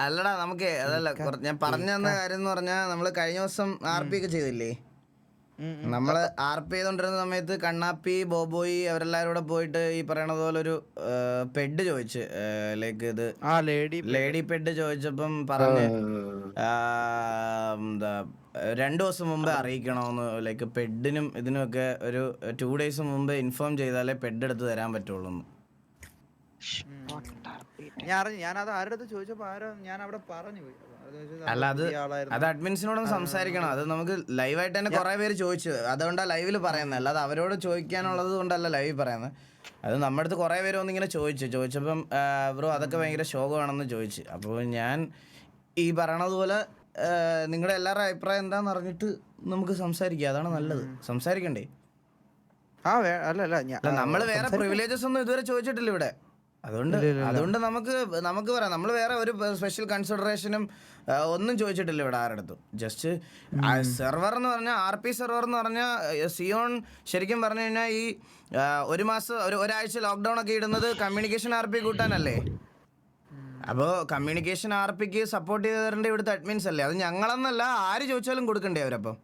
അല്ലടാ നമുക്ക് അതല്ല കുറ- ഞാൻ പറഞ്ഞു തന്ന കാര്യം എന്ന് പറഞ്ഞാൽ നമ്മൾ കഴിഞ്ഞ ദിവസം ആർ പി ഒക്കെ ചെയ്തില്ലേ? നമ്മൾ ആർ പി ചെയ്തോണ്ടിരുന്ന സമയത്ത് കണ്ണാപ്പി ബോബോയി അവരെല്ലാരും കൂടെ പോയിട്ട് ഈ പറയണത് പോലെ ഒരു പെഡ് ചോദിച്ച് ലൈക്ക് ഇത് ആ ലേഡി ലേഡി പെഡ് ചോദിച്ചപ്പം പറഞ്ഞ് ആ, എന്താ രണ്ടു ദിവസം മുമ്പേ അറിയിക്കണമെന്ന് ലൈക്ക് പെഡിനും ഇതിനും ഒക്കെ ഒരു ടു ഡേയ്സ് മുമ്പ് ഇൻഫോം ചെയ്താലേ പെഡ് എടുത്ത് തരാൻ പറ്റുള്ളൂ. ഞാൻ അറിഞ്ഞു. ഞാൻ അത് ആരുടെ അടുത്ത് ചോദിച്ചപ്പോ ആരോ ഞാൻ അവിടെ പറഞ്ഞു പോയി. അല്ല അത് അത് അഡ്മിൻസിനോടൊന്ന് സംസാരിക്കണം. അത് നമുക്ക് ലൈവായിട്ട് തന്നെ കുറെ പേര് ചോദിച്ചു. അതുകൊണ്ടാ ലൈവിൽ പറയുന്നത് അല്ലാതെ അവരോട് ചോദിക്കാനുള്ളത് കൊണ്ടല്ല ലൈവിൽ പറയുന്നത്. അത് നമ്മുടെ അടുത്ത് കുറെ പേര് വന്നിങ്ങനെ ചോദിച്ചു. ചോദിച്ചപ്പം ബ്രോ അതൊക്കെ ഭയങ്കര ശോകമാണെന്ന് ചോദിച്ചു. അപ്പോൾ ഞാൻ ഈ പറയണതുപോലെ നിങ്ങളുടെ എല്ലാവരുടെ അഭിപ്രായം എന്താന്ന് അറിഞ്ഞിട്ട് നമുക്ക് സംസാരിക്കാം. അതാണ് നല്ലത്. സംസാരിക്കണ്ടേ? ആ അല്ല അല്ല നമ്മൾ വേറെ പ്രിവിലേജസ് ഒന്നും ഇതുവരെ ചോദിച്ചിട്ടില്ല ഇവിടെ. അതുകൊണ്ട് അതുകൊണ്ട് നമുക്ക് നമുക്ക് പറയാം. നമ്മൾ വേറെ ഒരു സ്പെഷ്യൽ കൺസിഡറേഷനും ഒന്നും ചോദിച്ചിട്ടില്ല ഇവിടെ ആരടുത്തും ജസ്റ്റ് സെർവർ എന്ന് പറഞ്ഞാൽ ആർ പി സെർവർ എന്ന് പറഞ്ഞാൽ സിയോൺ ശരിക്കും പറഞ്ഞു കഴിഞ്ഞാൽ ഈ ഒരു മാസം ഒരു ഒരാഴ്ച ലോക്ക്ഡൗൺ ഒക്കെ ഇടുന്നത് കമ്മ്യൂണിക്കേഷൻ ആർ പി കൂട്ടാനല്ലേ? അപ്പോൾ കമ്മ്യൂണിക്കേഷൻ ആർ പിക്ക് സപ്പോർട്ട് ചെയ്ത് തരേണ്ട ഇവിടുത്തെ അഡ്മിൻസ് അല്ലേ? അത് ഞങ്ങളെന്നല്ല ആര് ചോദിച്ചാലും കൊടുക്കണ്ടേ അവരപ്പം?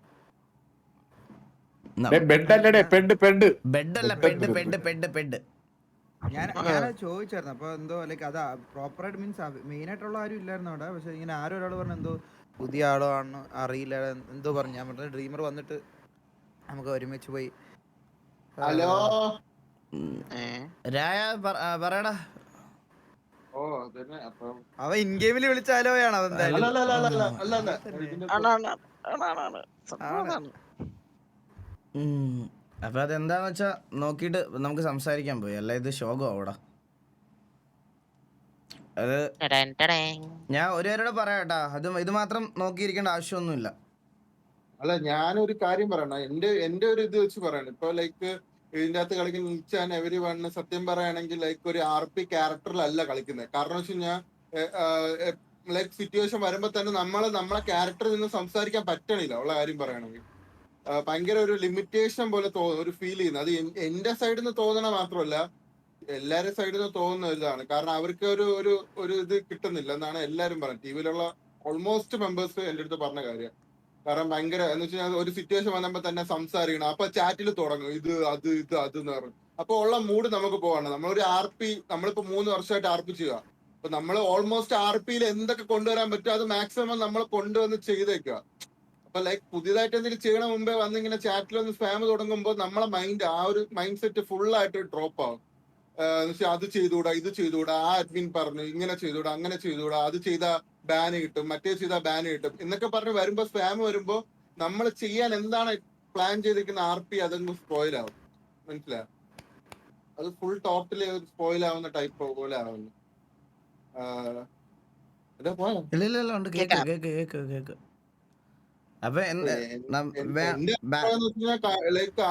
ബെഡ് അല്ലേ പെഡ് പെഡ് ബെഡ് അല്ല ബെഡ് ബെഡ് പെഡ് പെഡ് ഞാൻ ഞാൻ ചോദിച്ചായിരുന്നു. അപ്പൊ എന്തോ ലൈക്ക് അതാ പ്രോപ്പർ ആയിട്ട് മീൻസ് മെയിൻ ആയിട്ടുള്ള ആരും ഇല്ലായിരുന്നു അവിടെ. പക്ഷെ ഇങ്ങനെ ആരും ഒരാൾ പറഞ്ഞു എന്തോ പുതിയ ആളോ ആണോ അറിയില്ല എന്തോ പറഞ്ഞു. ഞാൻ പറഞ്ഞ ഡ്രീമർ വന്നിട്ട് നമുക്ക് ഒരുമിച്ച് പോയി ഹലോ? രായ പറ- പറയടാ. അവ ഇൻ ഗെയിമിൽ വിളിച്ചാലോ ആണ് അതെന്തായാലും അല്ല അല്ല അല്ല അല്ല അല്ല അല്ല ഇതിന്റെ ഉം. അപ്പൊ അതെന്താന്ന് വെച്ചാ നോക്കിയിട്ട് നമുക്ക് സംസാരിക്കാൻ പോയി. അല്ല ഇത് ശോകം അവിടെ. അത്. ഞാൻ ഒരു പേരോട് പറയാട്ടാ അത് ഇത് മാത്രം നോക്കിയിരിക്കേണ്ട ആവശ്യമൊന്നുമില്ല. അല്ല ഞാനൊരു കാര്യം പറയണം. എന്റെ എന്റെ ഒരു ഇത് വെച്ച് പറയണം. ഇപ്പൊ ലൈക്ക് ഇതിന്റെ അകത്ത് കളിക്കുന്ന നിൽച്ചാൻ എവരി വണ് സത്യം പറയുകയാണെങ്കിൽ ലൈക്ക് ഒരു ആർ പി ക്യാരക്ടറിലല്ല കളിക്കുന്നത്. കാരണം വെച്ച് കഴിഞ്ഞാൽ ലൈക്ക് സിറ്റുവേഷൻ വരുമ്പോ തന്നെ നമ്മൾ നമ്മളെ ക്യാരക്ടറിൽ നിന്ന് സംസാരിക്കാൻ പറ്റണില്ല. ഉള്ള കാര്യം പറയണമെങ്കിൽ. ഭയങ്കര ഒരു ലിമിറ്റേഷൻ പോലെ തോന്നുന്നു ഒരു ഫീൽ ചെയ്യുന്നു. അത് എന്റെ സൈഡിൽ നിന്ന് തോന്നണ മാത്രമല്ല എല്ലാരും സൈഡിൽ നിന്ന് തോന്നുന്ന ഇതാണ് കാരണം അവർക്ക് ഒരു ഒരു ഒരു ഇത് കിട്ടുന്നില്ല. എന്നാണ് എല്ലാരും പറയുന്നത്. ടിവിയിലുള്ള ഓൾമോസ്റ്റ് മെമ്പേഴ്സ് എന്റെ അടുത്ത് പറഞ്ഞ കാര്യം. കാരണം ഭയങ്കര എന്ന് വെച്ചാൽ ഒരു സിറ്റുവേഷൻ വന്നപ്പോ തന്നെ സംസാരിക്കണം. അപ്പൊ ചാറ്റിൽ തുടങ്ങും. ഇത് അത് ഇത് അത് എന്ന് പറഞ്ഞു. അപ്പൊ ഉള്ള മൂഡ് നമുക്ക് പോകണം നമ്മളൊരു ആർ പി നമ്മളിപ്പോ മൂന്ന് വർഷമായിട്ട് ആർ പി ചെയ്യുക. അപ്പൊ നമ്മൾ ഓൾമോസ്റ്റ് ആർ പിയിൽ എന്തൊക്കെ കൊണ്ടുവരാൻ പറ്റുമോ അത് മാക്സിമം നമ്മൾ കൊണ്ടുവന്ന് ചെയ്തേക്കുക. അപ്പൊ ലൈക്ക് പുതിയതായിട്ട് എന്തെങ്കിലും ചെയ്യണ മുമ്പേ വന്നിങ്ങനെ ചാറ്റിൽ ഒന്ന് സ്പാം തുടങ്ങുമ്പോൾ നമ്മളെ മൈൻഡ് ആ ഒരു മൈൻഡ് സെറ്റ് ഫുൾ ആയിട്ട് ഡ്രോപ്പ് ആവും. എന്നുവെച്ചാൽ എന്ന് വെച്ചാ അത് ചെയ്തുകൂടാ ഇത് ചെയ്തുകൂടാ ആ അഡ്മിൻ പറഞ്ഞു ഇങ്ങനെ ചെയ്തുകൂടാ അങ്ങനെ ചെയ്തുകൂടാ അത് ചെയ്ത ബാൻ കിട്ടും മറ്റേ ചെയ്ത ബാൻ കിട്ടും എന്നൊക്കെ പറഞ്ഞ് വരുമ്പോ സ്പാം വരുമ്പോ നമ്മൾ ചെയ്യാൻ എന്താണ് പ്ലാൻ ചെയ്തിരിക്കുന്ന ആർ പി അതങ്ങ് സ്പോയിൽ ആവും. മനസ്സിലായോ? അത് ഫുൾ ടോട്ടലി സ്പോയിൽ ആവുന്ന ടൈപ്പ് പോലെ ആവുന്നു. ഇല്ല ഇല്ല ഉണ്ട്. കേക്ക്. Cake cake cake. അപ്പൊ ലൈക്ക്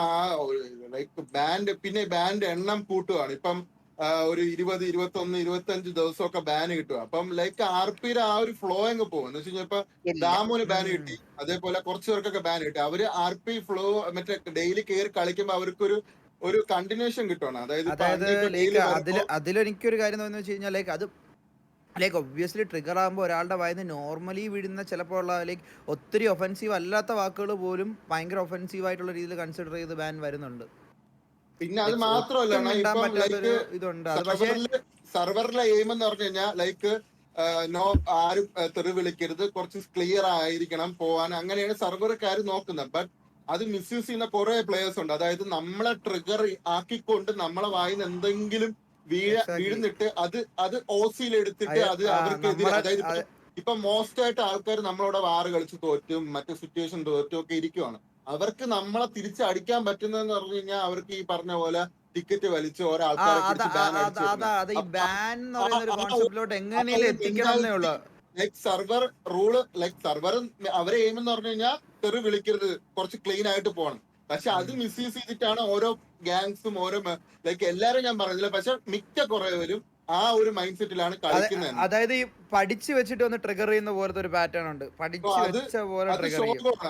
ലൈക്ക് ബാൻഡ് പിന്നെ ബാൻഡ് എണ്ണം കൂട്ടുകയാണ് ഇപ്പം ഒരു ഇരുപത് ഇരുപത്തി ഒന്ന് ഇരുപത്തി അഞ്ച് ദിവസമൊക്കെ ബാൻ കിട്ടുക അപ്പം ലൈക്ക് ആർ പിയുടെ ആ ഒരു ഫ്ലോ അങ്ങ് പോകും. എന്ന് വെച്ച് കഴിഞ്ഞാൽ ഇപ്പൊ ദാമുന് ബാൻ കിട്ടി. അതേപോലെ കുറച്ച് പേർക്കൊക്കെ ബാൻ കിട്ടി. അവർ ആർ പി ഫ്ലോ മറ്റേ ഡെയിലി കയറി കളിക്കുമ്പോ അവർക്കൊരു ഒരു കണ്ടിന്യൂഷൻ കിട്ടുവാണ്. അതായത് അതിൽ അതിലെനിക്കൊരു കാര്യം എന്ന് വെച്ച് കഴിഞ്ഞാൽ ലൈക്ക് അത് ലൈക്ക് ഒബ്വിയസ്ലി ട്രിഗർ ആകുമ്പോൾ ഒരാളുടെ വായന്ന് നോർമലി വീഴുന്ന ചിലപ്പോൾ ഉള്ള ലൈക്ക് ഒത്തിരി ഒഫൻസീവ് അല്ലാത്ത വാക്കുകൾ പോലും ഭയങ്കര ഒഫൻസീവ് ആയിട്ടുള്ള രീതിയിൽ കൺസിഡർ ചെയ്ത് ബാൻ വരുന്നുണ്ട്. പിന്നെ അത് മാത്രമല്ല ഇതുണ്ട്. സർവറിലെ എയിം എന്ന് പറഞ്ഞു കഴിഞ്ഞാൽ ലൈക്ക് നോ ആരും തെറി വിളിക്കരുത്. കുറച്ച് ക്ലിയർ ആയിരിക്കണം പോവാൻ. അങ്ങനെയാണ് സർവറുകാർ നോക്കുന്നത്. ബട്ട് അത് മിസ്യൂസ് ചെയ്യുന്ന കുറെ പ്ലേയേഴ്സ് ഉണ്ട്. അതായത് നമ്മളെ ട്രിഗർ ആക്കിക്കൊണ്ട് നമ്മളെ വായിന്ന് എന്തെങ്കിലും വീഴ. വീഴുന്നിട്ട് അത് അത് ഓസിയിൽ എടുത്തിട്ട് അത് അവർക്ക് അതായത് ഇപ്പൊ മോസ്റ്റ് ആയിട്ട് ആൾക്കാർ നമ്മളോട് വാറ് കളിച്ച് തോറ്റും മറ്റു സിറ്റുവേഷൻ തോറ്റും ഒക്കെ ഇരിക്കുവാണ്. അവർക്ക് നമ്മളെ തിരിച്ചടിക്കാൻ പറ്റുന്നതെന്ന് പറഞ്ഞു കഴിഞ്ഞാൽ അവർക്ക് ഈ പറഞ്ഞ പോലെ ടിക്കറ്റ് വലിച്ച് ഓരോ ആൾക്കാരെ like server rule like server അവരെ എയിം എന്ന് പറഞ്ഞു കഴിഞ്ഞാൽ തെറി വിളിക്കരുത് കുറച്ച് ക്ലീൻ ആയിട്ട് പോകണം. പക്ഷെ അത് മിസ്യൂസ് ചെയ്തിട്ടാണ് ഓരോ ഗാങ്സും ഓരോ ലൈക്ക് എല്ലാരും ഞാൻ പറഞ്ഞില്ല പക്ഷെ മിക്ക കുറെ പേരും ആ ഒരു മൈൻഡ് സെറ്റിലാണ് കളിക്കുന്നത് അതായത് ഈ പഠിച്ചു വെച്ചിട്ട് ഒന്ന് ട്രിഗർ ചെയ്യുന്ന പോലത്തെ ഒരു പാറ്റേൺ ഉണ്ട്. പഠിച്ചു അത് വെച്ച പോലെ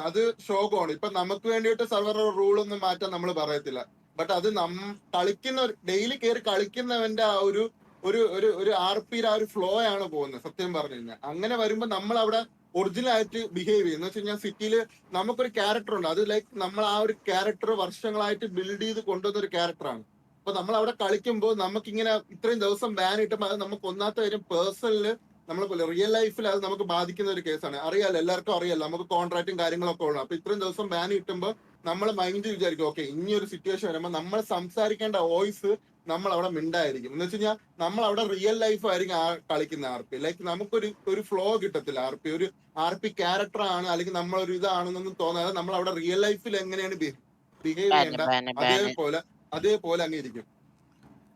അത് ശോകമാണ് ഇപ്പൊ നമുക്ക് വേണ്ടിയിട്ട് സർവർ റൂൾ ഒന്നും മാറ്റാൻ നമ്മൾ പറയത്തില്ല. ബട്ട് അത് നം കളിക്കുന്ന ഡെയിലി കയറി കളിക്കുന്നവന്റെ ആ ഒരു ഒരു ഒരു ഒരു ആർ പിയുടെ ആ ഒരു ഫ്ലോ ആണ് പോകുന്നത് സത്യം പറഞ്ഞു കഴിഞ്ഞാൽ. അങ്ങനെ വരുമ്പോ നമ്മൾ അവിടെ ഒറിജിനൽ ആയിട്ട് ബിഹേവ് ചെയ്യുന്നത് എന്ന് വെച്ച് കഴിഞ്ഞാൽ സിറ്റിയിൽ നമുക്കൊരു ക്യാരക്ടർ ഉണ്ട്. അത് ലൈക്ക് നമ്മൾ ആ ഒരു ക്യാരക്ടർ വർഷങ്ങളായിട്ട് ബിൽഡ് ചെയ്ത് കൊണ്ടുവന്ന ഒരു ക്യാരക്ടറാണ് അപ്പൊ നമ്മൾ അവിടെ കളിക്കുമ്പോൾ നമുക്ക് ഇങ്ങനെ ഇത്രയും ദിവസം ബാൻ കിട്ടുമ്പോൾ അത് നമുക്ക് ഒന്നാമത്തെ കാര്യം പേഴ്സണൽ നമ്മളെ റിയൽ ലൈഫിൽ അത് നമുക്ക് ബാധിക്കുന്ന ഒരു കേസാണ് അറിയാലോ എല്ലാവർക്കും അറിയാലോ നമുക്ക് കോൺട്രാക്റ്റും കാര്യങ്ങളൊക്കെ ഉള്ളു അപ്പൊ ഇത്രയും ദിവസം ബാൻ കിട്ടുമ്പോൾ നമ്മൾ മൈൻഡ് വിചാരിക്കും ഓക്കെ ഇനി ഒരു സിറ്റുവേഷൻ വരുമ്പോൾ നമ്മൾ സംസാരിക്കേണ്ട വോയിസ് നമ്മൾ അവിടെ മിണ്ടായിരിക്കും. എന്ന് വെച്ച് കഴിഞ്ഞാൽ നമ്മൾ അവിടെ റിയൽ ലൈഫ് ആയിരിക്കും ആ കളിക്കുന്ന ആർ പി. ലൈക്ക് നമുക്കൊരു ഒരു ഫ്ലോ കിട്ടത്തില്ല ആർ പി. ഒരു ആർ പി ക്യാരക്ടർ ആണ് അല്ലെങ്കിൽ നമ്മളൊരു ഇതാണെന്നൊന്നും തോന്നാതെ നമ്മൾ അവിടെ റിയൽ ലൈഫിൽ എങ്ങനെയാണ് ബിഹേവ് ചെയ്യേണ്ട അതേപോലെ അതേപോലെ അങ്ങ് ഇരിക്കും.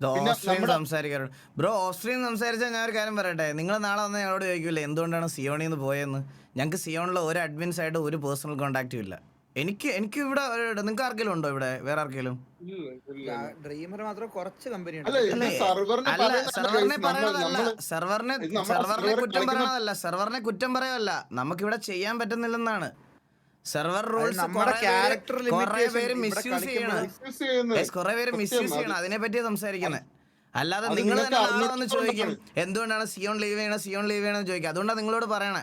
ഓസ്ട്രിയൻ സംസാരിക്കാറുണ്ട്. ബ്രോ ഓസ്ട്രിയൻ സംസാരിച്ചാൽ ഞാൻ ഒരു കാര്യം പറയട്ടെ? നിങ്ങൾ നാളെ വന്ന് ഞങ്ങളോട് ചോദിക്കില്ലേ എന്തുകൊണ്ടാണ് സിയോണിന്ന് നിന്ന് പോയെന്ന്? ഞങ്ങൾക്ക് സിയോണിൽ ഒരു അഡ്മിൻസ് ആയിട്ട് ഒരു പേഴ്സണൽ കോൺടാക്റ്റും ഇല്ല. എനിക്ക് എനിക്ക് ഇവിടെ നിങ്ങൾക്ക് ആർക്കെങ്കിലും ഉണ്ടോ ഇവിടെ? വേറെ ആർക്കെങ്കിലും ഡ്രീമർ മാത്രം കുറച്ച് കമ്പനി സെർവറിനെ കുറ്റം പറയണതല്ല സെർവറിനെ കുറ്റം പറയല്ല നമുക്കിവിടെ ചെയ്യാൻ പറ്റുന്നില്ലെന്നാണ്. സെർവർ റൂൾസ് കുറെ പേര് ഇവിടെ മിസ്യൂസ് ചെയ്യണം. കുറെ പേര് മിസ്യൂസ് ചെയ്യണം. അതിനെ പറ്റി സംസാരിക്കുന്നത് അല്ലാതെ നിങ്ങൾ തന്നെ വന്ന് ചോദിക്കും എന്തുകൊണ്ടാണ് സിയോൺ ലീവ് ചെയ്യണം സിയോൺ ലീവ് ചെയ്യണം ചോദിക്കുക അതുകൊണ്ടാണ് നിങ്ങളോട് പറയണേ.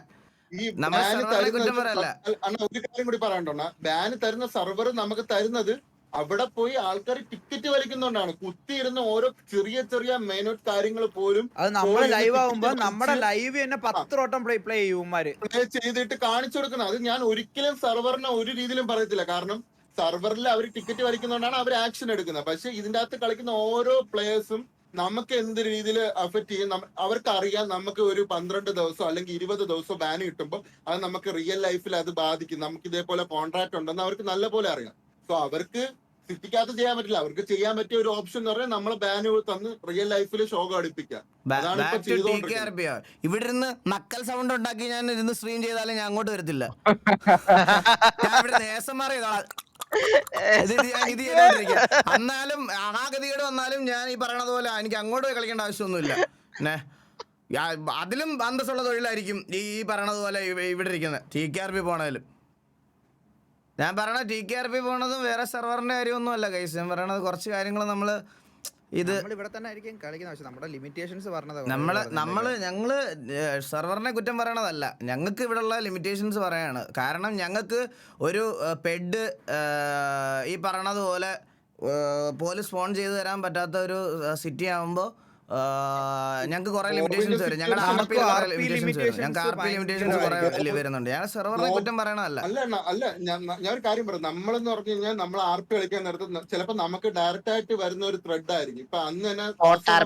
ഈ നമ്മൾ ban server നെ തരുന്ന. അണ്ണാ, ഒരു കാര്യം കൂടി പറയണ്ടോണ്ണ ബാൻ തരുന്ന സെർവർ നമുക്ക് തരുന്നത് അവിടെ പോയി ആൾക്കാർ ടിക്കറ്റ് വലിക്കുന്നോണ്ടാണ്. കുത്തിയിരുന്ന ഓരോ ചെറിയ ചെറിയ മെയിനോട്ട് കാര്യങ്ങൾ പോലും അത് നമ്മുടെ ലൈവ് ആവുമ്പോ നമ്മുടെ ലൈവ് തന്നെ പത്ത് വട്ടം പ്ലേ പ്ലേ ചെയ്യും പ്ലേ ചെയ്തിട്ട് കാണിച്ചു കൊടുക്കുന്നത്. അത് ഞാൻ ഒരിക്കലും സെർവറിനെ ഒരു രീതിയിലും പറയത്തില്ല. കാരണം സെർവറിൽ അവർ ടിക്കറ്റ് വലിക്കുന്നോണ്ടാണ് അവർ ആക്ഷൻ എടുക്കുന്നത്. പക്ഷെ ഇതിന്റെ അകത്ത് കളിക്കുന്ന ഓരോ പ്ലേയേഴ്സും നമുക്ക് എന്ത് രീതിയിൽ അഫക്റ്റ് ചെയ്യും? അവർക്ക് അറിയാം നമുക്ക് ഒരു പന്ത്രണ്ട് ദിവസം അല്ലെങ്കിൽ ഇരുപത് ദിവസം ബാൻ കിട്ടുമ്പോൾ അത് നമുക്ക് റിയൽ ലൈഫിൽ അത് ബാധിക്കും. നമുക്ക് ഇതേപോലെ കോൺട്രാക്ട് ഉണ്ടെന്ന് അവർക്ക് നല്ലപോലെ അറിയാം. സോ അവർക്ക് സിറ്റിക്കകത്ത് ചെയ്യാൻ പറ്റില്ല. അവർക്ക് ചെയ്യാൻ പറ്റിയ ഒരു ഓപ്ഷൻ എന്ന് പറഞ്ഞാൽ നമ്മളെ ബാൻ തന്ന് റിയൽ ലൈഫിൽ ഷോ ഘടിപ്പിക്കുക. ഇവിടെ ഇരുന്ന് നക്കൽ സൗണ്ട് ഉണ്ടാക്കി ഞാൻ ഇരുന്ന് സ്ട്രീം ചെയ്താലും ഞാൻ അങ്ങോട്ട് വരത്തില്ല. ഞാൻ ഇവിടെ നേസം മാറിയതാണ് എന്നാലും ആ ഗതികേട് വന്നാലും ഞാൻ ഈ പറയണത് പോലെ എനിക്ക് അങ്ങോട്ട് പോയി കളിക്കേണ്ട ആവശ്യമൊന്നുമില്ല. ന്നെ. അതിലും അന്തസ്സുള്ള തൊഴിലായിരിക്കും ഈ പറയണത് പോലെ ഇവ- ഇവിടെ ഇരിക്കുന്നത്. ടി കെ ആർ പി പോണതിലും ഞാൻ പറയണ ടി കെ ആർ പി പോണതും വേറെ സെർവറിന്റെ കാര്യമൊന്നും അല്ല കൈസ് ഞാൻ പറയണത് കുറച്ച് കാര്യങ്ങൾ നമ്മൾ ഇത് ഇവിടെ തന്നെ ആയിരിക്കും കളിക്കുന്നത് പക്ഷെ നമ്മുടെ ലിമിറ്റേഷൻസ് പറഞ്ഞത് നമ്മൾ നമ്മൾ ഞങ്ങൾ സെർവറിനെ കുറ്റം പറയണതല്ല. ഞങ്ങൾക്ക് ഇവിടെയുള്ള ലിമിറ്റേഷൻസ് പറയാണ്. കാരണം ഞങ്ങൾക്ക് ഒരു പെഡ് ഈ പറയണത് പോലെ പോലീസ് ഫോൺ ചെയ്തു തരാൻ പറ്റാത്ത ഒരു സിറ്റി ആവുമ്പോൾ ഞങ്ങൾക്ക് കുറെ ലിമിറ്റേഷൻസ് വരും. ആർ പി ലിമിറ്റേഷൻസ് ഞങ്ങൾക്ക് ആർ പി ലിമിറ്റേഷൻസ് കുറെ വരുന്നുണ്ട്. ഞാൻ സെർവറിനെ കുറ്റം പറയണതല്ല. അല്ല അണ്ണാ, അല്ല ഞാൻ ഒരു കാര്യം പറയാം. നമ്മളെന്ന് പറഞ്ഞു കഴിഞ്ഞാൽ നമ്മൾ ആർ പി കളിക്കാൻ നേരത്ത് ചിലപ്പോ നമുക്ക് ഡയറക്റ്റ് ആയിട്ട് വരുന്ന ഒരു ത്രെഡ് ആയിരിക്കും. ഇപ്പൊ അന്ന് തന്നെ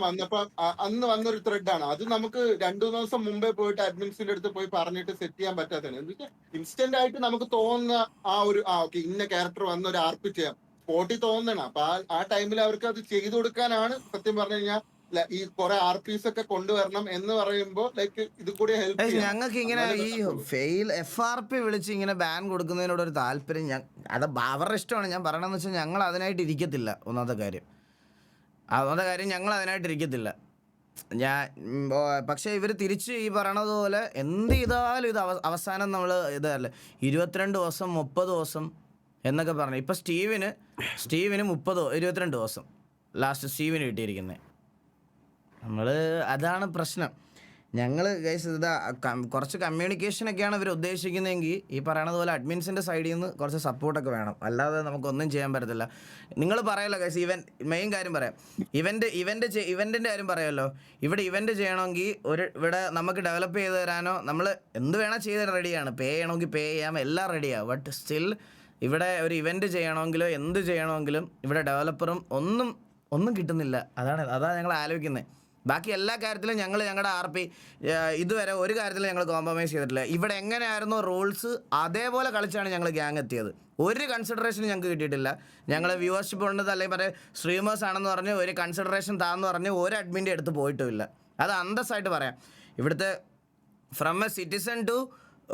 വന്നപ്പോ അന്ന് അന്ന് വന്നൊരു ത്രെഡ് ആണ്. അത് നമുക്ക് രണ്ടു ദിവസം മുമ്പേ പോയിട്ട് അഡ്മിൻസിന്റെ അടുത്ത് പോയി പറഞ്ഞിട്ട് സെറ്റ് ചെയ്യാൻ പറ്റാത്തതാണ്. ഇൻസ്റ്റന്റ് ആയിട്ട് നമുക്ക് തോന്നുന്ന ആ ഒരു ആ ഓക്കെ ഇന്ന ക്യാരക്ടർ വന്ന ഒരു ആർ പി ചെയ്യാം സ്പോട്ടിൽ തോന്നണം. അപ്പൊ ആ ആ ടൈമിൽ അവർക്ക് അത് ചെയ്തു കൊടുക്കാനാണ് സത്യം പറഞ്ഞു കഴിഞ്ഞാൽ ഈ കുറെ ആർ പിസ് ഒക്കെ കൊണ്ടുവരണം എന്ന് പറയുമ്പോ ലൈക്ക് ഇത് കൂടി ഹെൽപ്പ് ഞങ്ങൾക്ക് ഇങ്ങനെ ഈ ഫെയിൽ എഫ് ആർ പി വിളിച്ച് ഇങ്ങനെ ബാൻ കൊടുക്കുന്നതിനോട് ഒരു താല്പര്യം ഞാൻ അത് അവരുടെ ഇഷ്ടമാണ്. ഞാൻ പറയണമെന്ന് വെച്ചാൽ ഞങ്ങൾ അതിനായിട്ട് ഇരിക്കത്തില്ല. ഒന്നാമത്തെ കാര്യം. ഒന്നാമത്തെ കാര്യം ഞങ്ങൾ അതിനായിട്ട് ഇരിക്കത്തില്ല. ഞാൻ പക്ഷേ ഇവർ തിരിച്ച് ഈ പറയണതുപോലെ എന്ത് ചെയ്താലും ഇത് അവ- അവസാനം നമ്മൾ ഇതല്ലേ ഇരുപത്തിരണ്ട് ദിവസം മുപ്പത് ദിവസം എന്നൊക്കെ പറഞ്ഞു. ഇപ്പം സ്റ്റീവിന് സ്റ്റീവിന് മുപ്പത് ഇരുപത്തിരണ്ട് ദിവസം ലാസ്റ്റ് സ്റ്റീവിന് കിട്ടിയിരിക്കുന്നത് നമ്മൾ അതാണ് പ്രശ്നം. ഞങ്ങൾ ഗൈസ് ഇതാ കുറച്ച് കമ്മ്യൂണിക്കേഷനൊക്കെയാണ് ഇവർ ഉദ്ദേശിക്കുന്നതെങ്കിൽ ഈ പറയണത് പോലെ അഡ്മിൻസിന്റെ സൈഡിൽ നിന്ന് കുറച്ച് സപ്പോർട്ടൊക്കെ വേണം. അല്ലാതെ നമുക്കൊന്നും ചെയ്യാൻ പറ്റത്തില്ല. നിങ്ങൾ പറയല്ലോ ഗൈസ് ഇവൻ മെയിൻ കാര്യം പറയാം. ഇവന്റ് ഇവന്റ് ഇവന്റിന്റെ കാര്യം പറയാമല്ലോ ഇവിടെ ഇവന്റ് ചെയ്യണമെങ്കിൽ ഒരു ഇവിടെ നമുക്ക് ഡെവലപ്പ് ചെയ്ത് തരാനോ നമ്മൾ എന്ത് വേണേൽ ചെയ്ത് റെഡിയാണ് പേ ചെയ്യണമെങ്കിൽ പേ ചെയ്യാം എല്ലാം റെഡിയാണ് ബട്ട് സ്റ്റിൽ ഇവിടെ ഒരു ഇവന്റ് ചെയ്യണമെങ്കിലോ എന്ത് ചെയ്യണമെങ്കിലും ഇവിടെ ഡെവലപ്പറും ഒന്നും ഒന്നും കിട്ടുന്നില്ല. അതാണ് അതാണ് ഞങ്ങൾ ആലോചിക്കുന്നത് ബാക്കി എല്ലാ കാര്യത്തിലും ഞങ്ങൾ ഞങ്ങളുടെ ആർ പി ഇതുവരെ ഒരു കാര്യത്തിലും ഞങ്ങൾ കോംപ്രമൈസ് ചെയ്തിട്ടില്ല. ഇവിടെ എങ്ങനെയായിരുന്നു റൂൾസ് അതേപോലെ കളിച്ചാണ് ഞങ്ങൾ ഗ്യാങ് എത്തിയത്. ഒരു കൺസിഡറേഷൻ ഞങ്ങൾക്ക് കിട്ടിയിട്ടില്ല. ഞങ്ങൾ വ്യൂവർഷിപ്പ് ഉണ്ടെന്ന് അല്ലെങ്കിൽ പറയാം സ്ട്രീമേഴ്സ് ആണെന്ന് പറഞ്ഞ് ഒരു കൺസിഡറേഷൻ താന്ന് പറഞ്ഞ് ഒരു അഡ്മിന്റെ എടുത്ത് പോയിട്ടുമില്ല. അത് അന്തസ്സായിട്ട് പറയാം. ഇവിടുത്തെ ഫ്രം എ സിറ്റിസൺ ടു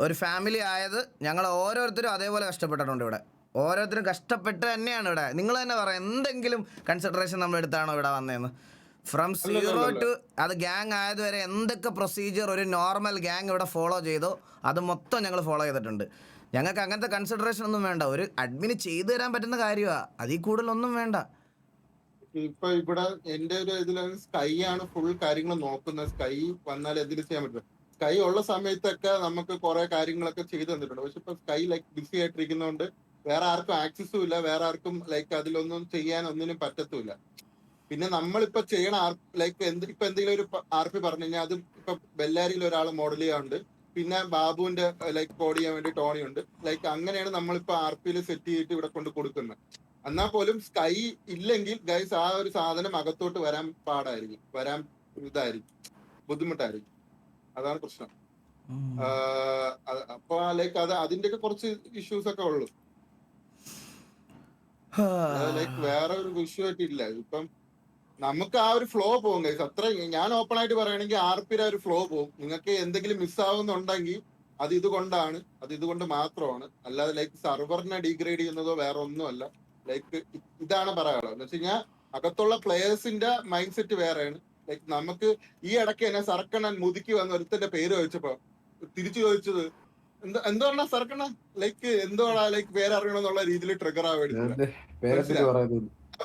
ഒരു ഫാമിലി ആയത് ഞങ്ങൾ ഓരോരുത്തരും അതേപോലെ കഷ്ടപ്പെട്ടിട്ടുണ്ട് ഇവിടെ. ഓരോരുത്തരും കഷ്ടപ്പെട്ട് തന്നെയാണ് ഇവിടെ. നിങ്ങൾ തന്നെ പറയാം എന്തെങ്കിലും കൺസിഡറേഷൻ നമ്മൾ എടുത്താണോ ഇവിടെ വന്നതെന്ന് ഫ്രം സീറോ ടു അത് ഗ്യാങ് ആയതുവരെ എന്തൊക്കെ പ്രൊസീജിയർ ഒരു നോർമൽ ഗ്യാങ് ഇവിടെ ഫോളോ ചെയ്തോ അത് മൊത്തം ഞങ്ങൾ ഫോളോ ചെയ്തിട്ടുണ്ട്. ഞങ്ങൾക്ക് അങ്ങനത്തെ കൺസിഡറേഷൻ ഒന്നും വേണ്ട. ഒരു അഡ്മിന് ചെയ്തു തരാൻ പറ്റുന്ന കാര്യമാണ് അതിൽ കൂടുതലൊന്നും വേണ്ട. ഇപ്പൊ ഇവിടെ എന്റെ ഒരു ഇതിൽ സ്കൈ ആണ് ഫുൾ കാര്യങ്ങൾ നോക്കുന്നത്. സ്കൈ വന്നാൽ എന്തിനു ചെയ്യാൻ പറ്റും. സ്കൈ ഉള്ള സമയത്തൊക്കെ നമുക്ക് കുറെ കാര്യങ്ങളൊക്കെ ചെയ്തു തന്നിട്ടുണ്ട്. പക്ഷെ ഇപ്പൊ സ്കൈ ലൈക്ക് ബിസി ആയിട്ടിരിക്കുന്നതുകൊണ്ട് വേറെ ആർക്കും ആക്സസും ഇല്ല. വേറെ ആർക്കും ലൈക്ക് അതിലൊന്നും ചെയ്യാൻ ഒന്നിനും പറ്റത്തുമില്ല. പിന്നെ നമ്മളിപ്പോ ചെയ്യണ ആർ ലൈക്ക് എന്ത് ഇപ്പൊ എന്തെങ്കിലും ഒരു ആർ പി പറഞ്ഞു കഴിഞ്ഞാൽ അത് ഇപ്പൊ ബെല്ലാരിയിൽ ഒരാൾ മോഡൽ ചെയ്യാറുണ്ട് പിന്നെ ബാബുവിന്റെ ലൈക്ക് കോഡ് ചെയ്യാൻ വേണ്ടി ടോണി ഉണ്ട്. ലൈക്ക് അങ്ങനെയാണ് നമ്മളിപ്പോ ആർ പിയിൽ സെറ്റ് ചെയ്തിട്ട് ഇവിടെ കൊണ്ട് കൊടുക്കുന്നത്. എന്നാൽ പോലും സ്കൈ ഇല്ലെങ്കിൽ ഗൈസ് ആ ഒരു സാധനം അകത്തോട്ട് വരാൻ പാടായിരിക്കും. വരാൻ ഇതായിരിക്കും. ബുദ്ധിമുട്ടായിരിക്കും. അതാണ് പ്രശ്നം. അപ്പൊ ലൈക്ക് അത് അതിന്റെയൊക്കെ കുറച്ച് ഇഷ്യൂസ് ഒക്കെ ഉള്ളു. ലൈക്ക് വേറെ ഒരു ഇഷ്യൂ ആയിട്ട് ഇപ്പം നമുക്ക് ആ ഒരു ഫ്ലോ പോകും ഗൈസ് അത്ര ഞാൻ ഓപ്പൺ ആയിട്ട് പറയുകയാണെങ്കിൽ ആർ പിയുടെ ഒരു ഫ്ലോ പോകും. നിങ്ങൾക്ക് എന്തെങ്കിലും മിസ് ആവുന്നുണ്ടെങ്കിൽ അത് ഇതുകൊണ്ടാണ് അത് ഇതുകൊണ്ട് മാത്രമാണ്. അല്ലാതെ ലൈക്ക് സർവറിനെ ഡീഗ്രേഡ് ചെയ്യുന്നതോ വേറെ ഒന്നുമല്ല. ലൈക്ക് ഇതാണ് പറയാനുള്ളത്. എന്ന് വെച്ച് കഴിഞ്ഞാൽ അകത്തുള്ള പ്ലേയേഴ്സിന്റെ മൈൻഡ് സെറ്റ് വേറെയാണ്. ലൈക്ക് നമുക്ക് ഈ ഇടയ്ക്ക് തന്നെ സർക്കണ്ണൻ മുതുക്കി വന്ന ഒരുത്തന്റെ പേര് ചോദിച്ചപ്പോ തിരിച്ചു ചോദിച്ചത് എന്താ എന്തുകൊണ്ടാ സർക്കണ്ണ ലൈക്ക് എന്തോടാ ലൈക്ക് പേര് അറിയണമെന്നുള്ള രീതിയിൽ ട്രിഗർ ആവേണ്ടി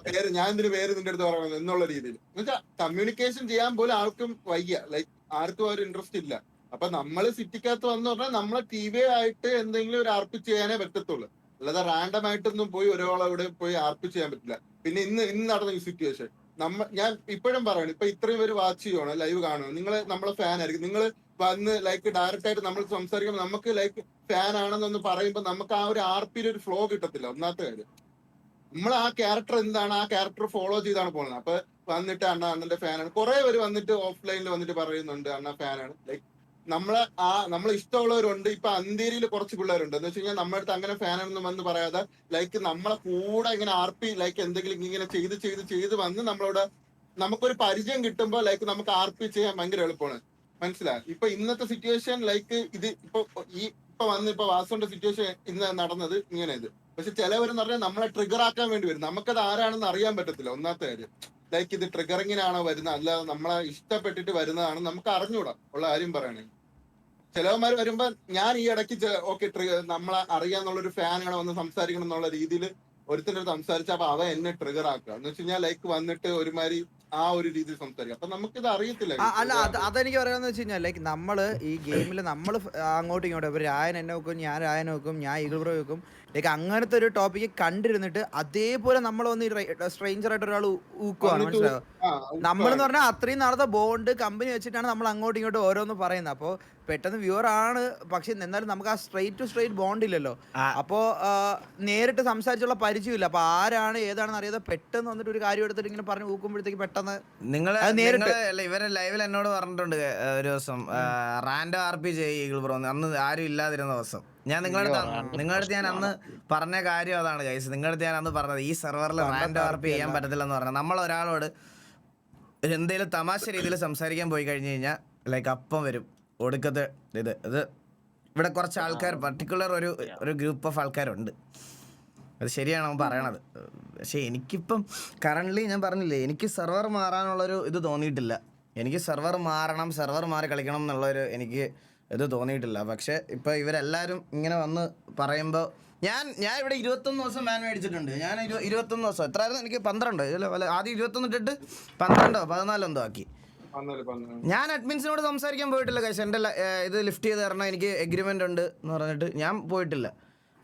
പേര് ഞാൻ ഇതിന് പേര് നിന്റെ അടുത്ത് പറയണത് എന്നുള്ള രീതിയിൽ. എന്നുവെച്ചാൽ കമ്മ്യൂണിക്കേഷൻ ചെയ്യാൻ പോലും ആർക്കും വയ്യ. ലൈക് ആർക്കും ഒരു ഇൻട്രസ്റ്റ് ഇല്ല. അപ്പൊ നമ്മൾ സിറ്റിക്കകത്ത് വന്നു പറഞ്ഞാൽ നമ്മളെ ടി വി ആയിട്ട് എന്തെങ്കിലും ഒരു അർപ്പിച്ച് ചെയ്യാനേ പറ്റത്തുള്ളൂ. അല്ലാതെ റാൻഡം ആയിട്ടൊന്നും പോയി ഒരാളവിടെ പോയി അർപ്പിച്ച് ചെയ്യാൻ പറ്റില്ല. പിന്നെ ഇന്ന് ഇന്ന് നടന്ന ഈ സിറ്റുവേഷൻ നമ്മ ഞാൻ ഇപ്പോഴും പറയണം ഇപ്പൊ ഇത്രയും പേര് വാച്ച് ചെയ്യണം ലൈവ് കാണും നിങ്ങൾ നമ്മളെ ഫാൻ ആയിരിക്കും. നിങ്ങൾ വന്ന് ലൈക്ക് ഡയറക്റ്റ് ആയിട്ട് നമ്മൾ സംസാരിക്കുമ്പോൾ നമുക്ക് ലൈക്ക് ഫാൻ ആണെന്നൊന്ന് പറയുമ്പോൾ നമുക്ക് ആ ഒരു ആർപ്പിയിൽ ഒരു ഫ്ലോ കിട്ടത്തില്ല. ഒന്നാമത്തെ കാര്യം. നമ്മൾ ആ ക്യാരക്ടർ എന്താണ് ആ ക്യാരക്ടർ ഫോളോ ചെയ്താണ് പോകുന്നത് അപ്പൊ വന്നിട്ട് അണ്ണ അണ്ണന്റെ ഫാനാണ് കുറെ പേര് വന്നിട്ട് ഓഫ്ലൈനിൽ വന്നിട്ട് പറയുന്നുണ്ട് അണ്ണ ഫാനാണ് ലൈക്ക് നമ്മളെ ആ നമ്മൾ ഇഷ്ടമുള്ളവരുണ്ട്. ഇപ്പൊ അന്തേരിയിൽ കുറച്ച് പിള്ളേരുണ്ട്. എന്ന് വെച്ച് കഴിഞ്ഞാൽ നമ്മുടെ അടുത്ത് അങ്ങനെ ഫാനാണെന്ന് വന്ന് പറയാതെ ലൈക്ക് നമ്മളെ കൂടെ ഇങ്ങനെ ആർ പി ലൈക്ക് എന്തെങ്കിലും ഇങ്ങനെ ചെയ്ത് ചെയ്ത് ചെയ്ത് വന്ന് നമ്മളോട് നമുക്കൊരു പരിചയം കിട്ടുമ്പോൾ ലൈക്ക് നമുക്ക് ആർ പി ചെയ്യാൻ ഭയങ്കര എളുപ്പമാണ് മനസ്സിലായി? ഇപ്പൊ ഇന്നത്തെ സിറ്റുവേഷൻ ലൈക്ക് ഇത് ഇപ്പൊ ഈ ഇപ്പൊ വന്ന് ഇപ്പൊ വാസുവിന്റെ സിറ്റുവേഷൻ ഇന്ന് നടന്നത് ഇങ്ങനെ ഇത്. പക്ഷെ ചിലവരെന്ന് പറഞ്ഞാൽ നമ്മളെ ട്രിഗർ ആക്കാൻ വേണ്ടി വരും. നമുക്കത് ആരാണെന്ന് അറിയാൻ പറ്റത്തില്ല. ഒന്നാമത്തെ കാര്യം ലൈക്ക് ഇത് ട്രിഗറിങ്ങിനാണോ വരുന്നത്? അല്ലാതെ നമ്മളെ ഇഷ്ടപ്പെട്ടിട്ട് വരുന്നതാണ് നമുക്ക് അറിഞ്ഞൂടാ. ഉള്ള കാര്യം പറയണേ. ചിലവന്മാർ വരുമ്പോ ഞാൻ ഈ ഇടയ്ക്ക് ഓക്കെ നമ്മളെ അറിയാന്നുള്ള ഒരു ഫാനാണ് വന്ന് സംസാരിക്കണം എന്നുള്ള രീതിയിൽ ഒരുത്തിന്റെ സംസാരിച്ചാൽ സംസാരിച്ച അപ്പൊ അവ എന്നെ ട്രിഗർ ആക്കുക. എന്ന് വെച്ച് കഴിഞ്ഞാൽ ലൈക്ക് വന്നിട്ട് ഒരുമാതിരി ആ ഒരു രീതിയിൽ സംസാരിക്കും അപ്പൊ നമുക്കിത് അറിയത്തില്ല. അല്ല അത് അതെനിക്ക് പറയാന്ന് വെച്ച് കഴിഞ്ഞാൽ ലൈക്ക് നമ്മൾ ഈ ഗെയിമിൽ നമ്മൾ അങ്ങോട്ടും ഇങ്ങോട്ടും ഇപ്പൊ രായൻ എന്നെ വെക്കും ഞാൻ രായൻ വെക്കും ഞാൻ ഈഗിൾ ബ്രോ വെക്കും. ലൈക്ക് അങ്ങനത്തെ ഒരു ടോപ്പിക് കണ്ടിരുന്നിട്ട് അതേപോലെ നമ്മൾ വന്ന് സ്ട്രേഞ്ചർ ആയിട്ട് ഒരാൾ ഊക്കുവാണ് മനസ്സിലാവും മനസ്സിലായോ? ആ, നമ്മളെന്ന് പറഞ്ഞാൽ അത്രയും നാളത്തെ ബോണ്ട് കമ്പനി വെച്ചിട്ടാണ് നമ്മൾ അങ്ങോട്ടും ഇങ്ങോട്ടും ഓരോന്ന് പറയുന്നത്. അപ്പോൾ പെട്ടെന്ന് വ്യൂവർ ആണ് പക്ഷെ എന്നാലും നമുക്ക് ആ സ്ട്രൈറ്റ് ടു സ്ട്രൈറ്റ് ബോണ്ട് ഇല്ലല്ലോ. അപ്പോ നേരിട്ട് സംസാരിച്ചുള്ള പരിചയമില്ല. അപ്പൊ ആരാണ് ഏതാണെന്ന് അറിയാതെ പെട്ടെന്ന് വന്നിട്ട് ഒരു കാര്യം എടുത്തിട്ട് ഇങ്ങനെ പറഞ്ഞു ഊക്കുമ്പോഴത്തേക്ക് പെട്ടെന്ന് നിങ്ങൾ നേരിട്ട്. അല്ല ഇവരെ ലൈവിൽ എന്നോട് പറഞ്ഞിട്ടുണ്ട് ഒരു ദിവസം റാൻഡോ ആർ പി ചെയ്യ് ബ്രോ അന്ന് ആരും ഇല്ലാതിരുന്ന ദിവസം. ഞാൻ നിങ്ങളുടെ നിങ്ങളുടെ അടുത്ത് ഞാൻ അന്ന് പറഞ്ഞ കാര്യം അതാണ് ഗൈസ് നിങ്ങളുടെ ഞാൻ അന്ന് പറഞ്ഞത് ഈ സെർവറിൽ റാൻഡ് ആർ പി ചെയ്യാൻ പറ്റത്തില്ലെന്ന് പറഞ്ഞത്. നമ്മൾ ഒരാളോട് എന്തെങ്കിലും തമാശ രീതിയിൽ സംസാരിക്കാൻ പോയി കഴിഞ്ഞ് കഴിഞ്ഞാൽ ലൈക്ക് അപ്പം വരും. ഒടുക്കത്തെ ഇത് ഇത് ഇവിടെ കുറച്ച് ആൾക്കാർ പർട്ടിക്കുലർ ഒരു ഒരു ഗ്രൂപ്പ് ഓഫ് ആൾക്കാരുണ്ട്. അത് ശരിയാണ് അവൻ പറയണത്. പക്ഷെ എനിക്കിപ്പം കറണ്ട്ലി ഞാൻ പറഞ്ഞില്ലേ എനിക്ക് സെർവർ മാറാനുള്ളൊരു ഇത് തോന്നിയിട്ടില്ല. എനിക്ക് സെർവർ മാറണം സെർവർ മാറി കളിക്കണം എന്നുള്ളൊരു എനിക്ക് ഇത് തോന്നിയിട്ടില്ല. പക്ഷെ ഇപ്പൊ ഇവരെല്ലാവരും ഇങ്ങനെ വന്ന് പറയുമ്പോൾ ഞാൻ ഞാൻ ഇവിടെ ഇരുപത്തൊന്ന് ദിവസം മാൻ മേടിച്ചിട്ടുണ്ട്. ഞാൻ ഇരു- ഇരുപത്തൊന്ന് ദിവസം. എത്രയായിരുന്നു എനിക്ക് പന്ത്രണ്ട്. വല്ല- ആദ്യം ഇരുപത്തൊന്ന് ഇട്ടിട്ട് പന്ത്രണ്ടോ? പതിനാലോ എന്തോ ആക്കി. ഞാൻ അഡ്മിൻസിനോട് സംസാരിക്കാൻ പോയിട്ടില്ല കൈസ് എന്റെ ഇത് ലിഫ്റ്റ് ചെയ്ത് തരണം. എനിക്ക് എഗ്രിമെന്റ് ഉണ്ട് എന്ന് പറഞ്ഞിട്ട് ഞാൻ പോയിട്ടില്ല.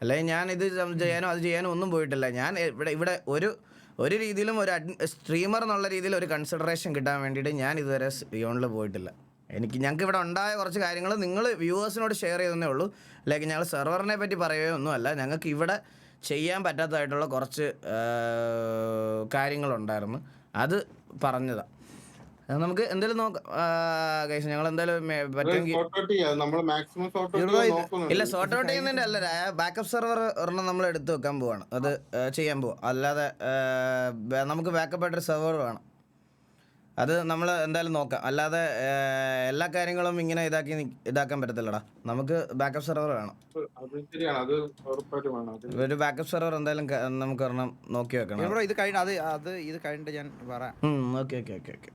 അല്ലെങ്കിൽ ഞാൻ ഇത് ചെയ്യാനോ അത് ചെയ്യാനോ ഒന്നും പോയിട്ടില്ല. ഞാൻ ഇവിടെ ഇവിടെ ഒരു ഒരു രീതിയിലും ഒരു സ്ട്രീമർ എന്നുള്ള രീതിയിൽ ഒരു കൺസിഡറേഷൻ കിട്ടാൻ വേണ്ടിയിട്ട് ഞാൻ ഇതുവരെ യോണിൽ പോയിട്ടില്ല. എനിക്ക് ഞങ്ങൾക്ക് ഇവിടെ ഉണ്ടായ കുറച്ച് കാര്യങ്ങൾ നിങ്ങൾ വ്യൂവേഴ്സിനോട് ഷെയർ ചെയ്തേ ഉള്ളൂ. ലൈക്ക് ഞങ്ങൾ സെർവറിനെ പറ്റി പറയുകയോ ഒന്നുമല്ല ഞങ്ങൾക്ക് ഇവിടെ ചെയ്യാൻ പറ്റാത്തതായിട്ടുള്ള കുറച്ച് കാര്യങ്ങളുണ്ടായിരുന്നു. അത് പറഞ്ഞതാണ് നമുക്ക് എന്തായാലും നോക്കാം. ഞങ്ങൾ എന്തായാലും പറ്റുമെങ്കിൽ. ഇല്ല സോർട്ട് ഔട്ട് ചെയ്യുന്നതിന്റെ അല്ല. ബാക്കപ്പ് സെർവർ ഒരെണ്ണം നമ്മൾ എടുത്തു വെക്കാൻ പോവാണ്. അത് ചെയ്യാൻ പോവാം. അല്ലാതെ നമുക്ക് ബാക്കപ്പ് ആയിട്ടൊരു സെർവർ വേണം. അത് നമ്മൾ എന്തായാലും നോക്കാം. അല്ലാതെ എല്ലാ കാര്യങ്ങളും ഇങ്ങനെ ഇതാക്കി ഇതാക്കാൻ പറ്റത്തില്ലടാ. നമുക്ക് ബാക്കപ്പ് സെർവർ വേണം. ഒരു ബാക്കപ്പ് സെർവർ എന്തായാലും നമുക്ക് ഒരെണ്ണം നോക്കി വെക്കണം. ഇത് കഴിഞ്ഞ അത് അത് ഇത് കഴിഞ്ഞിട്ട് ഞാൻ പറയാം. Okay okay okay okay.